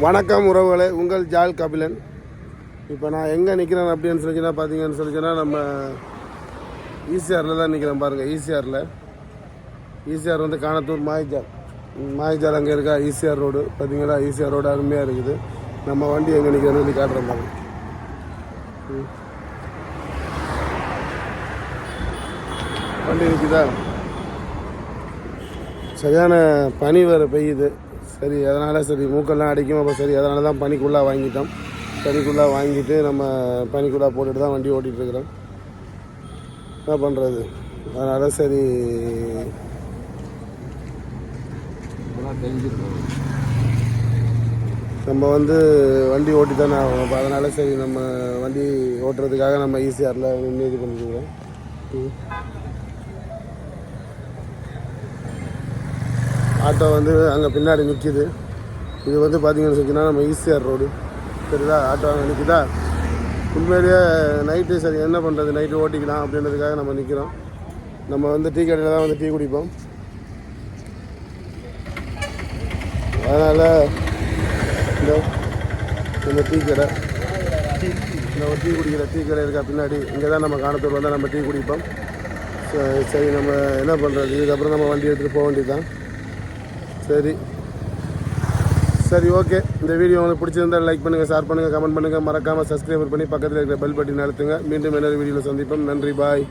வணக்கம் உறவுகளே உங்கள் ஜால் கபிலன். இப்போ நான் எங்கே நிற்கிறேன் அப்படின்னு சொல்லிச்சுன்னா பார்த்தீங்கன்னு சொல்லிச்சுன்னா நம்ம ஈசிஆரில் தான் நிற்கிறேன் பாருங்கள் ஈசிஆரில். ஈசிஆர் வந்து காணத்தூர் மாய்ஜால். மாய்ஜால் அங்கே இருக்கா? ECR road. பார்த்தீங்களா ஈசிஆர் ரோடு அருமையாக இருக்குது. நம்ம வண்டி எங்கே நிற்கிறேன்னு சொல்லி காட்டுறேன் பாருங்கள் வண்டி நிற்குதா சரியான பனி வேறு பெய்யுது. சரி அதனால் சரி மூக்கெல்லாம் அடிக்கும். அப்போ சரி அதனால தான் பனிக்குள்ளே வாங்கிட்டோம். பனிக்குள்ளே வாங்கிட்டு நம்ம பனிக்குள்ளே போட்டுட்டு தான் வண்டி ஓட்டிகிட்டு இருக்கிறோம் என்ன பண்ணுறது அதனால் சரி. நம்ம வந்து வண்டி ஓட்டி தானே ஆகணும். அப்போ அதனால் சரி நம்ம வண்டி ஓட்டுறதுக்காக நம்ம ஈஸியாரில் நின்று இது பண்ணிக்கிறோம். ஆட்டோ வந்து அங்கே பின்னாடி நிற்கிது இது வந்து பார்த்தீங்கன்னு சொன்னால் நம்ம ஈசிஆர் ரோடு. சரிதா? ஆட்டோ அங்கே நிற்கிதா உண்மையிலேயே நைட்டு சரி என்ன பண்ணுறது நைட்டு ஓட்டிக்கலாம் அப்படின்றதுக்காக நம்ம நிற்கிறோம் நம்ம வந்து டீ கடையில் தான் வந்து டீ குடிப்போம். அதனால் இந்த இந்த டீ கடை. இந்த ஒரு டீ குடிக்கிற டீ கடை இருக்கா பின்னாடி இங்கே தான் நம்ம காணத்தூர் வந்தால் நம்ம டீ குடிப்போம். சரி, சரி நம்ம என்ன பண்ணுறது இதுக்கப்புறம் நம்ம வண்டி எடுத்துகிட்டு போக வேண்டியது தான் சரி. சரி ஓகே. இந்த வீடியோ உங்களுக்கு பிடிச்சிருந்தா லைக் பண்ணுங்கள் ஷேர் பண்ணுங்கள் கமெண்ட் பண்ணுங்கள் மறக்காமல் சப்ஸ்கிரைபர் பண்ணி பக்கத்தில் இருக்கிற பெல் பட்டின் அழுத்துங்க. மீண்டும் இன்னொரு வீடியோவில் சந்திப்போம். நன்றி பாய்